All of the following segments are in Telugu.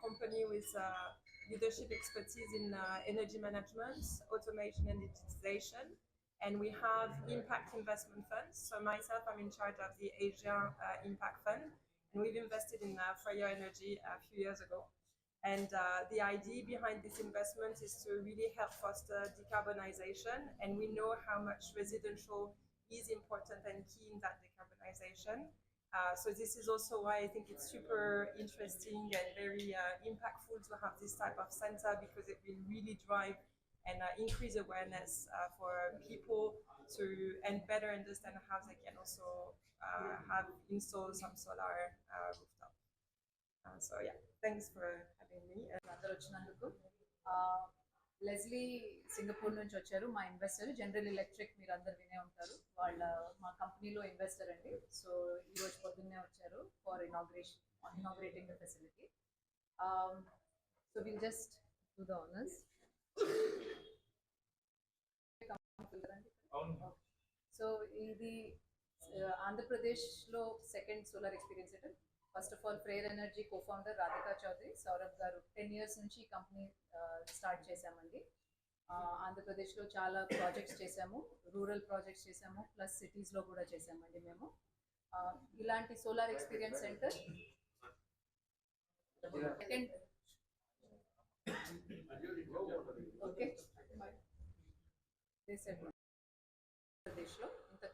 company with uh, leadership expertise in uh, energy management, automation, and digitization. And we have impact investment funds. So myself, I'm in charge of the Asia uh, Impact Fund, and we've invested in uh, Freya Energy a few years ago. And uh, the idea behind this investment is to really help foster decarbonization. And we know how much residential is important and key in that decarbonization. Uh, so this is also why I think it's super interesting and very uh, impactful to have this type of center because it will really drive and uh, increase awareness uh, for people to and better understand how they can also uh, have installed some solar rooftop. So yeah, thanks for having me. Lesley Singapore నుంచి వచ్చారు మా ఇన్వెస్టర్ జనరల్ ఎలక్ట్రిక్ మీరు అందరు వినే ఉంటారు. వాళ్ళ మా కంపెనీలో ఇన్వెస్టర్ అండి. సో ఈ రోజు పొద్దున్నే వచ్చారు for inauguration inaugurating the facility so will just do the honours so ఇది ఆ, ఆంధ్రప్రదేశ్లో సెకండ్ సోలార్ ఎక్స్పీరియన్స్ అంటే first of all Freyr energy co founder Radhika Chaudhari Saurabh garu ten years నుంచి ఈ కంపెనీ స్టార్ట్ చేశామండి. ఆంధ్రప్రదేశ్లో చాలా ప్రాజెక్ట్స్ చేశాము రూరల్ ప్రాజెక్ట్స్ చేశాము ప్లస్ సిటీస్లో కూడా చేశామండి మేము. ఇలాంటి solar experience centre second okay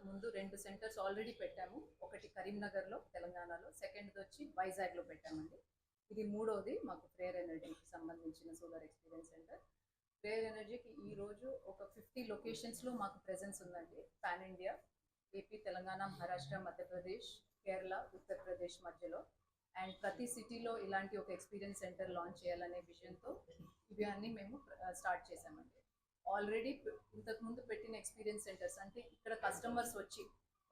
ముందు రెండు సెంటర్స్ ఆల్రెడీ పెట్టాము. ఒకటి కరీంనగర్లో తెలంగాణలో సెకండ్ది వచ్చి వైజాగ్లో పెట్టామండి. ఇది మూడోది మాకు ప్రేయర్ ఎనర్జీకి సంబంధించిన సోలార్ ఎక్స్పీరియన్స్ సెంటర్. ప్రేయర్ ఎనర్జీకి ఈ రోజు ఒక ఫిఫ్టీ లొకేషన్స్లో మాకు ప్రెజెన్స్ ఉందండి. Pan India AP Telangana Maharashtra Madhya Pradesh Kerala Uttar Pradesh మధ్యలో. అండ్ ప్రతి సిటీలో ఇలాంటి ఒక ఎక్స్పీరియన్స్ సెంటర్ లాంచ్ చేయాలనే విషయంతో ఇవి అన్నీ మేము స్టార్ట్ చేసామండి ఆల్రెడీ ఇంతకు ముందు పెట్టిన ఎక్స్పీరియన్స్ సెంటర్స్ అంటే ఇక్కడ కస్టమర్స్ వచ్చి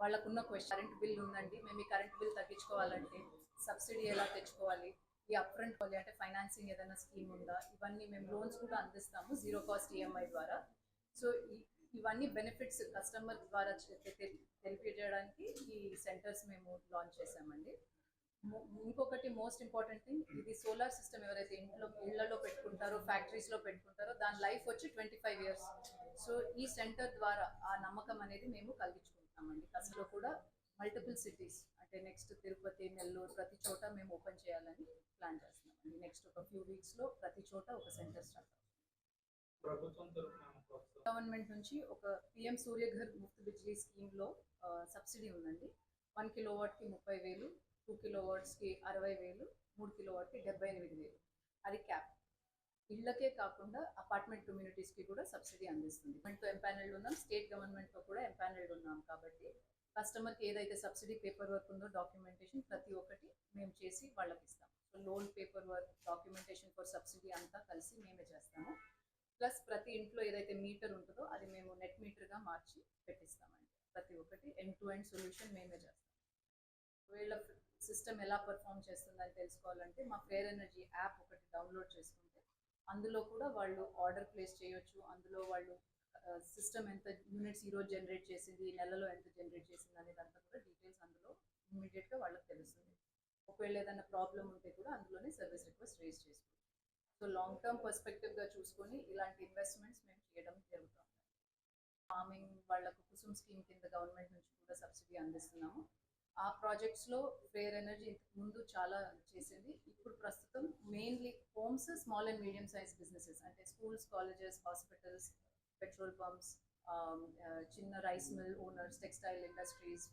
వాళ్ళకున్న క్వశ్చన్ కరెంట్ బిల్ ఉందండి మేము ఈ కరెంట్ బిల్ తగ్గించుకోవాలంటే సబ్సిడీ ఎలా తెచ్చుకోవాలి ఈ అప్ ఫ్రంట్ పోలి అంటే ఫైనాన్సింగ్ ఏదైనా స్కీమ్ ఉందా ఇవన్నీ మేము లోన్స్ కూడా అందిస్తాము జీరో కాస్ట్ ఈఎంఐ ద్వారా. సో ఇవన్నీ బెనిఫిట్స్ కస్టమర్ ద్వారా చె- తెలియజేయడానికి ఈ సెంటర్స్ మేము లాంచ్ చేసామండి ఇంకొకటి మోస్ట్ ఇంపార్టెంట్ థింగ్ ఇది సోలార్ సిస్టమ్ ఎవరైతే ఇంట్లో ఇళ్ళలో పెట్టుకుంటారో ఫ్యాక్టరీస్లో పెట్టుకుంటారో దాని లైఫ్ వచ్చి ట్వంటీ ఫైవ్ ఇయర్స్ సో ఈ సెంటర్ ద్వారా ఆ నమ్మకం అనేది మేము కలిగించుకుంటామండి. అసలు కూడా మల్టిపుల్ సిటీస్ అంటే నెక్స్ట్ తిరుపతి నెల్లూరు ప్రతి చోట మేము ఓపెన్ చేయాలని ప్లాన్ చేస్తున్నామండి. నెక్స్ట్ ఒక ఫ్యూ వీక్స్లో ప్రతి చోట ఒక సెంటర్ స్టార్ట్ గవర్నమెంట్ నుంచి ఒక పిఎం సూర్యఘర్ ముఫ్త్ బిజ్లీ స్కీమ్లో సబ్సిడీ ఉందండి. వన్ కిలో వాట్కి ముప్పై వేలు టూ కిలో వాట్స్కి అరవై వేలు మూడు కిలో వాట్కి డెబ్బై ఎనిమిది వేలు. అది క్యాప్. ఇళ్ళకే కాకుండా అపార్ట్మెంట్ కమ్యూనిటీస్కి కూడా సబ్సిడీ అందిస్తుంది. గవర్నమెంట్తో ఎంపానల్డ్ ఉన్నాం స్టేట్ గవర్నమెంట్తో కూడా ఎంపానల్డ్ ఉన్నాం కాబట్టి కస్టమర్కి ఏదైతే సబ్సిడీ పేపర్ వర్క్ ఉందో డాక్యుమెంటేషన్ ప్రతి ఒక్కటి మేము చేసి వాళ్ళకి ఇస్తాం. So loan paper work documentation for subsidy అంతా కలిసి మేమే చేస్తాము. ప్లస్ ప్రతి ఇంట్లో ఏదైతే మీటర్ ఉంటుందో అది మేము నెట్ మీటర్గా మార్చి పెట్టిస్తామండి. ప్రతి ఒక్కటి ఎండ్ టు ఎండ్ సొల్యూషన్ మేమే చేస్తాం. ఒకవేళ సిస్టమ్ ఎలా పర్ఫామ్ చేస్తుందని తెలుసుకోవాలంటే మా ఫేర్ ఎనర్జీ యాప్ ఒకటి డౌన్లోడ్ చేసుకుంటే అందులో కూడా వాళ్ళు ఆర్డర్ ప్లేస్ చేయొచ్చు. అందులో వాళ్ళు సిస్టమ్ ఎంత యూనిట్స్ ఈరోజు జనరేట్ చేసింది ఈ నెలలో ఎంత జనరేట్ చేసింది అనేదంతా కూడా డీటెయిల్స్ అందులో ఇమీడియట్గా వాళ్ళకి తెలుస్తుంది. ఒకవేళ ఏదైనా ప్రాబ్లం ఉంటే కూడా అందులోనే సర్వీస్ రిక్వెస్ట్ రేస్ చేసుకోవచ్చు. సో లాంగ్ టర్మ్ పర్స్పెక్టివ్గా చూసుకొని ఇలాంటి ఇన్వెస్ట్మెంట్స్ మేము చేయడం జరుగుతుంది. ఫార్మింగ్ వాళ్ళకు కుసుమ్ స్కీమ్ కింద గవర్నమెంట్ నుంచి కూడా సబ్సిడీ అందిస్తున్నాము. ఆ ప్రాజెక్ట్స్లో ఫేర్ ఎనర్జీ ఇంతకు ముందు చాలా చేసింది. ఇప్పుడు ప్రస్తుతం mainly homes small and medium size businesses అంటే schools colleges hospitals petrol pumps చిన్న rice mill owners textile industries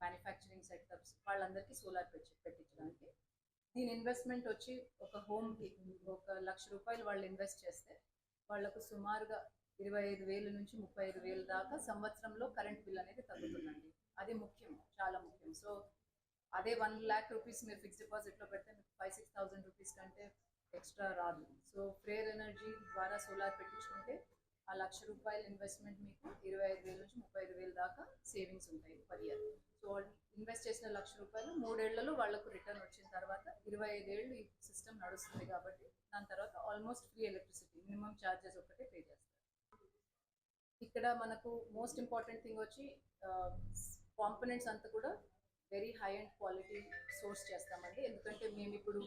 manufacturing setups వాళ్ళందరికీ సోలార్ పెట్టి పెట్టించడానికి. దీని ఇన్వెస్ట్మెంట్ వచ్చి ఒక హోమ్కి ఒక లక్ష రూపాయలు వాళ్ళు ఇన్వెస్ట్ చేస్తే వాళ్ళకు సుమారుగా ఇరవై ఐదు వేలు నుంచి ముప్పై ఐదు వేలు దాకా సంవత్సరంలో కరెంట్ బిల్ అనేది తగ్గుతుందండి. అది ముఖ్యం చాలా ముఖ్యం. సో అదే వన్ ల్యాక్ రూపీస్ మీరు ఫిక్స్ డిపాజిట్లో పెడితే మీకు ఫైవ్ సిక్స్ థౌసండ్ రూపీస్ కంటే ఎక్స్ట్రా రాదు. సో ఫ్రేర్ ఎనర్జీ ద్వారా సోలార్ పెట్టించుకుంటే ఆ లక్ష రూపాయల ఇన్వెస్ట్మెంట్ మీకు ఇరవై ఐదు వేల నుంచి ముప్పై ఐదు వేల దాకా సేవింగ్స్ ఉంటాయి పర్ ఇయర్ సో ఇన్వెస్ట్ చేసిన లక్ష రూపాయలు మూడేళ్ళలో వాళ్ళకు రిటర్న్ వచ్చిన తర్వాత ఇరవై ఐదేళ్ళు ఈ సిస్టమ్ నడుస్తుంది కాబట్టి దాని తర్వాత almost free electricity minimum charges ఒకటే పే చేస్తారు. ఇక్కడ మనకు మోస్ట్ ఇంపార్టెంట్ థింగ్ వచ్చి కాంపనెంట్స్ అంతా కూడా very high and quality source చేస్తామండి. ఎందుకంటే మేము ఇప్పుడు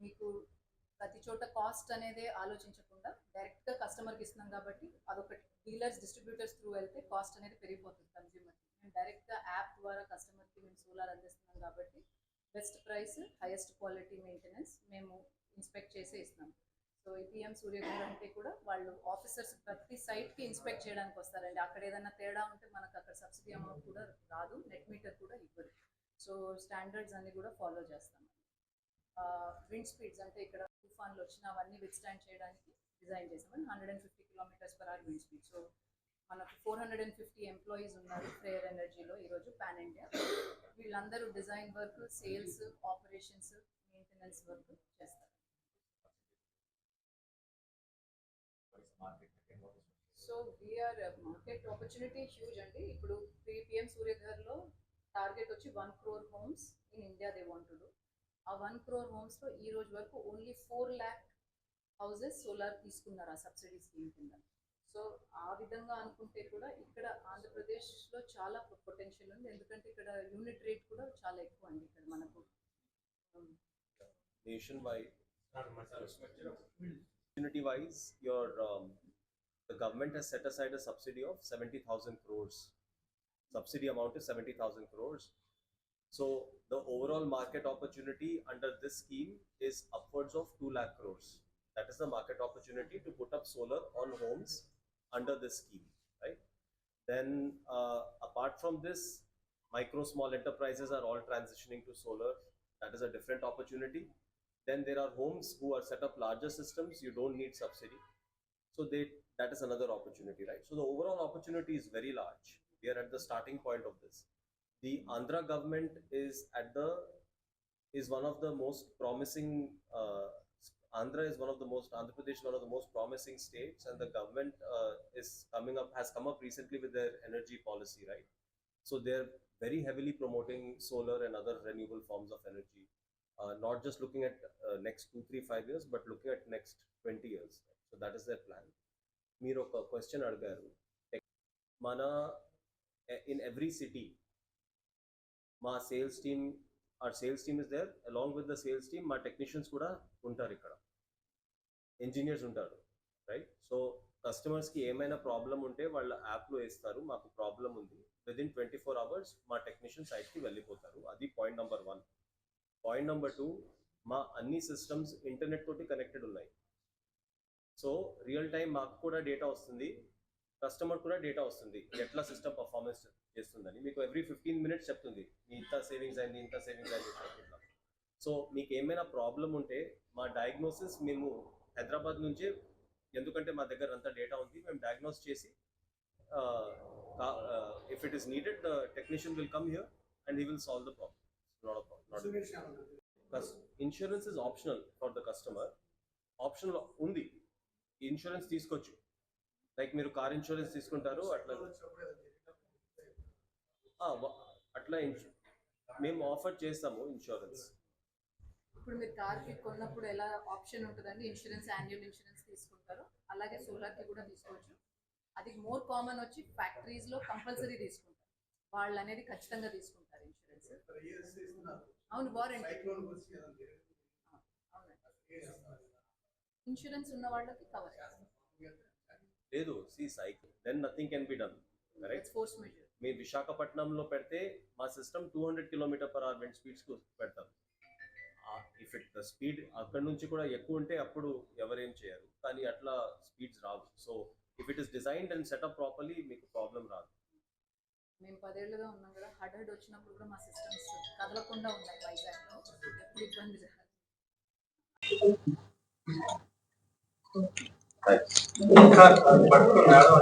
మీకు ప్రతి చోట కాస్ట్ అనేది ఆలోచించకుండా డైరెక్ట్గా కస్టమర్కి ఇస్తున్నాం కాబట్టి అదొకటి. డీలర్స్ డిస్ట్రిబ్యూటర్స్ త్రూ వెళ్తే కాస్ట్ అనేది పెరిగిపోతుంది కన్జ్యూమర్కి మేము డైరెక్ట్గా యాప్ ద్వారా కస్టమర్కి మేము సోలార్ అందిస్తున్నాం కాబట్టి best price highest quality maintenance మేము ఇన్స్పెక్ట్ చేసే ఇస్తున్నాం. సో ఈ పిఎం సూర్య అంటే కూడా వాళ్ళు ఆఫీసర్స్ ప్రతి సైట్కి ఇన్స్పెక్ట్ చేయడానికి వస్తారండి. అక్కడ ఏదైనా తేడా ఉంటే మనకు అక్కడ సబ్సిడీ అమౌంట్ కూడా రాదు నెట్ మీటర్ కూడా ఇవ్వరు. సో స్టాండర్డ్స్ అన్ని కూడా ఫాలో చేస్తాం. విండ్ స్పీడ్స్ అంటే ఇక్కడ తుఫాన్లు వచ్చిన అవన్నీ విత్స్టాండ్ చేయడానికి డిజైన్ చేసాము hundred and fifty kilometres per hour wind speed so మనకు four hundred and fifty employees ఉన్నారు ఫ్రేయర్ ఎనర్జీలో ఈరోజు పాన్ ఇండియా వీళ్ళందరూ design work sales operations maintenance work చేస్తారు so we're market opportunity huge అండి. ఇప్పుడు పిఎం సూర్యఘర్లో టార్గెట్ వచ్చి one crore homes in India they want to do ఆ వన్ క్రోర్ హోమ్స్లో ఈ రోజు వరకు only four lakh houses solar తీసుకున్నారు ఆ సబ్సిడీ స్కీమ్ కింద. సో ఆ విధంగా అనుకుంటే కూడా ఇక్కడ ఆంధ్రప్రదేశ్లో చాలా పొటెన్షియల్ ఉంది. ఎందుకంటే ఇక్కడ యూనిట్ రేట్ కూడా చాలా ఎక్కువ అండి ఇక్కడ మనకు. Um, nationwide, community wise, your um, the government has set aside a subsidy of 70,000 crores. Subsidy amount is 70,000 crores. So the overall market opportunity under this scheme is upwards of 2 lakh crores. That is the market opportunity to put up solar on homes under this scheme, right? Then, uh, apart from this, micro small enterprises are all transitioning to solar. That is a different opportunity. Then there are homes who are set up larger systems. You don't need subsidy. So they that is another opportunity, right? So the overall opportunity is very large. We are at the starting point of this. The Andhra government is at the is one of the most promising. Uh, Andhra is one of the most Andhra Pradesh is one of the most promising states, and the government uh, is coming up has come up recently with their energy policy, right? So they're very heavily promoting solar and other renewable forms of energy. Uh, not just looking at uh, next two, three, five years, but looking at next 20 years. So that is their plan. మీరు ఒక క్వశ్చన్ అడిగారు. మన ఇన్ ఎవ్రీ సిటీ మా sales team are sales team is there along with the sales team మా టెక్నీషియన్స్ కూడా ఉంటారు ఇక్కడ. ఇంజనీర్స్ ఉంటారు రైట్ సో కస్టమర్స్కి ఏమైనా ప్రాబ్లం ఉంటే వాళ్ళ యాప్లో వేస్తారు. మాకు ప్రాబ్లం ఉంది. విదిన్ ట్వంటీ ఫోర్ అవర్స్ మా టెక్నీషియన్ సైట్కి వెళ్ళిపోతారు. అది point number one point number two మా అన్ని సిస్టమ్స్ ఇంటర్నెట్ తోటి కనెక్టెడ్ ఉన్నాయి. సో రియల్ టైం మాకు కూడా డేటా వస్తుంది. కస్టమర్ కూడా డేటా వస్తుంది. ఎట్లా సిస్టమ్ పర్ఫార్మెన్స్ చేస్తుందని. మీకు ఎవ్రీ ఫిఫ్టీన్ మినిట్స్ చెప్తుంది. మీ ఇంత సేవింగ్స్ అయింది ఇంత సేవింగ్స్ అయింది ఇట్లా సో మీకు ఏమైనా ప్రాబ్లం ఉంటే మా డయాగ్నోసిస్ మేము హైదరాబాద్ నుంచే ఎందుకంటే మా దగ్గర అంత డేటా ఉంది మేము డయాగ్నోస్ చేసి if it is needed technician will come here and he will solve the problem not problem insurance is optional for the customer optional ఉంది. ఇన్సూరెన్స్ తీసుకోవచ్చు. లైక్ మీరు కార్ ఇన్సూరెన్స్ తీసుకుంటారు అట్లా అట్లా మేము ఆఫర్ చేస్తాము ఇన్సూరెన్స్ ఇప్పుడు మీరు కార్కి కొన్నప్పుడు ఎలా ఆప్షన్ ఉంటుందండి? ఇన్సూరెన్స్ యాన్యువల్ ఇన్సూరెన్స్ తీసుకుంటారు. అలాగే సోలార్కి కూడా తీసుకోవచ్చు. అది మోర్ కామన్ వచ్చి ఫ్యాక్టరీస్లో కంపల్సరీ తీసుకుంటారు. వాళ్ళు అనేది ఖచ్చితంగా తీసుకుంటారు ఇన్సూరెన్స్ అవును వారంటీ. ఇన్సూరెన్స్ ఉన్న వాళ్ళకి కవర్ లేదు C cycle then nothing can be done correct force majeure మీ విశాఖపట్నంలో పెడితే మా system two hundred kilometre per hour wind speeds పెడతాం. ఇఫ్ ఇట్ ద స్పీడ్ అక్కడ నుంచి కూడా ఎక్కువ ఉంటే అప్పుడు ఎవరేం చేయరు. కానీ అట్లా speeds Rao. So if it is designed and set up properly మీకు ప్రాబ్లం రాదు. మేము పదేళ్లుగా ఉన్నాం కదా హడ్ హడ్ వచ్చినప్పుడు కూడా మా సిస్టమ్స్ కదలకుండా ఉన్నాయి వైజాగ్లో ఎప్పుడు ఇబ్బంది రాదు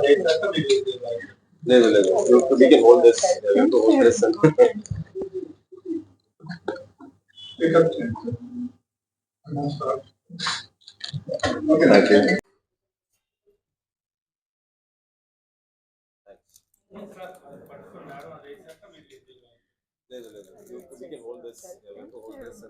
లేదు లేదు we can hold this we have to hold this and No, no, no. We can hold this. Yeah, we can hold this.